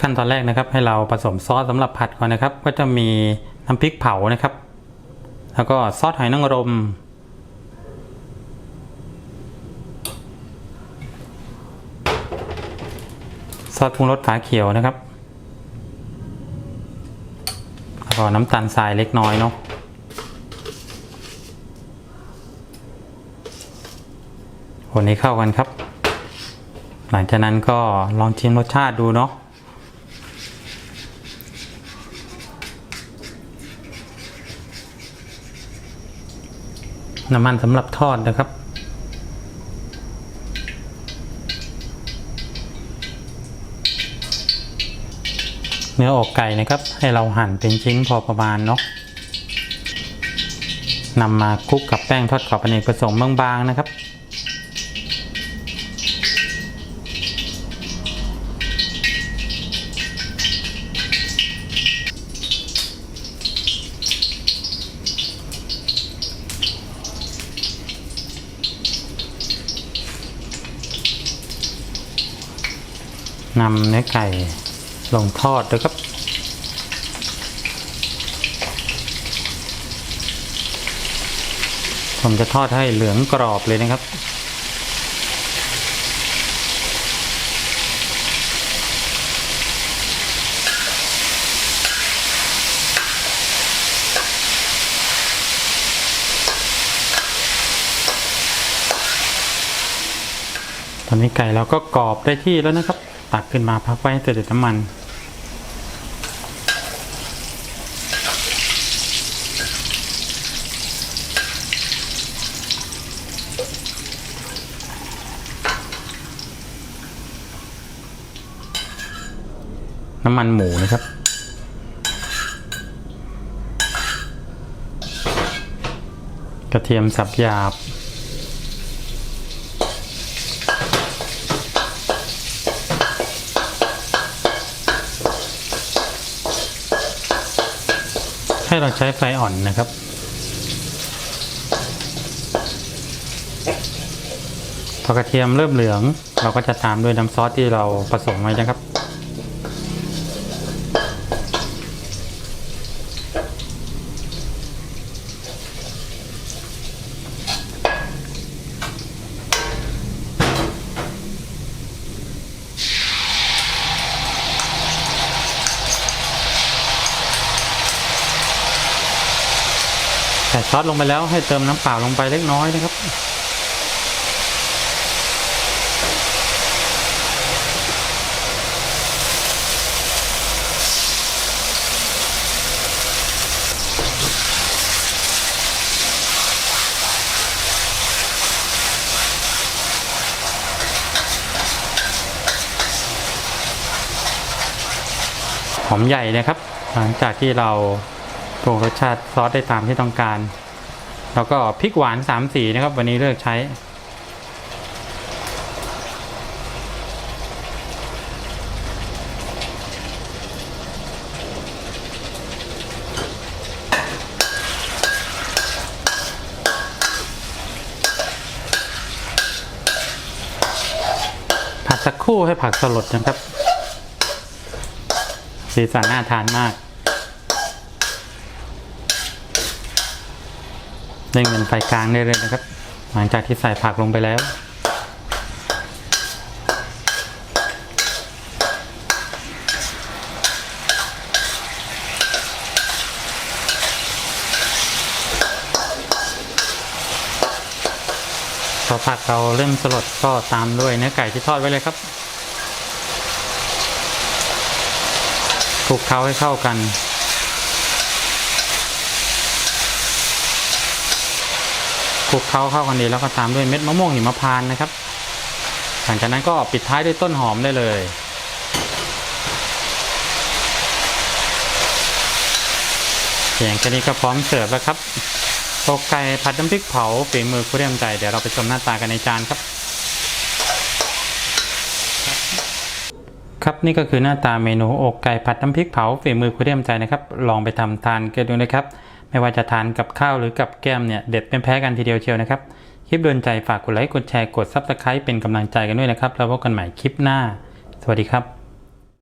ขั้นตอนแรกนะครับ ให้เราผสมซอสสำหรับผัดก่อนนะครับ ก็จะมีน้ำพริกเผานะครับ แล้วก็ซอสหอยนางรม ซอสปรุงรสฝาเขียวนะครับแล้วก็น้ำตาลทรายเล็กน้อยเนาะคนนี้เข้ากันครับ หลังจากนั้นก็ลองชิมรสชาติดูเนาะ น้ำมันสำหรับทอดนะครับ เนื้ออกไก่นะครับ ให้เราหั่นเป็นชิ้นพอประมาณเนาะนำมาคลุกกับแป้งทอดกรอบอเนกประสงค์บางๆนะครับ นำเนื้อไก่ลงทอดด้วยครับ ผมจะทอดให้เหลืองกรอบเลยนะครับตอนนี้ไก่เราก็กรอบได้ที่แล้วนะครับ ตักขึ้นมาพักไว้ให้เสด็จน้ำมัน น้ำมันหมูนะครับกระเทียมสับหยาบ ให้เราใช้ไฟอ่อนนะครับ พอกระเทียมเริ่มเหลือง เราก็จะตามด้วยน้ำซอสที่เราผสมไว้นะครับ ใส่ซอสลงไปแล้วให้เติมน้ำเปล่าลงไปเล็กน้อยนะครับ หอมใหญ่นะครับ หลังจากที่เรา ปรุงรสชาติซอสได้ตามที่ต้องการ แล้วก็พริกหวาน3สีนะครับ วันนี้เลือกใช้ ผัดสักครู่ให้ผักสลดนะครับ สีสันน่าทานมาก เร่งเป็นไฟกลางได้เลยนะครับ หลังจากที่ใส่ผักลงไปแล้ว พอผักเราเริ่มสลดก็ตามด้วยเนื้อไก่ที่ทอดไว้เลยครับคลุกเคล้าให้เข้ากัน ลุกเคล้าเข้ากันดีแล้วก็ตามด้วยเม็ดมะม่วงหิมพานต์นะครับ หลังจากนั้นก็ปิดท้ายด้วยต้นหอมได้เลยเพียงแค่นี้ก็พร้อมเสิร์ฟแล้วครับอกไก่ผัดน้ำพริกเผาฝีมือคุณเรียมใจเดี๋ยวเราไปชมหน้าตากันในจานครับ ครับนี่ก็คือหน้าตาเมนูอกไก่ผัดน้ำพริกเผาฝีมือคุณเรียมใจนะครับ ลองไปทำทานกันดูนะครับ ไม่ว่าจะทานกับข้าวหรือกับแก้มเนี่ยเด็ดเป็นแพ้กันทีเดียวเชียวนะครับ คลิปโดนใจฝากกดไลค์กดแชร์กดซับสไครป์เป็นกำลังใจกันด้วยนะครับ แล้วพบกันใหม่คลิปหน้า สวัสดีครับ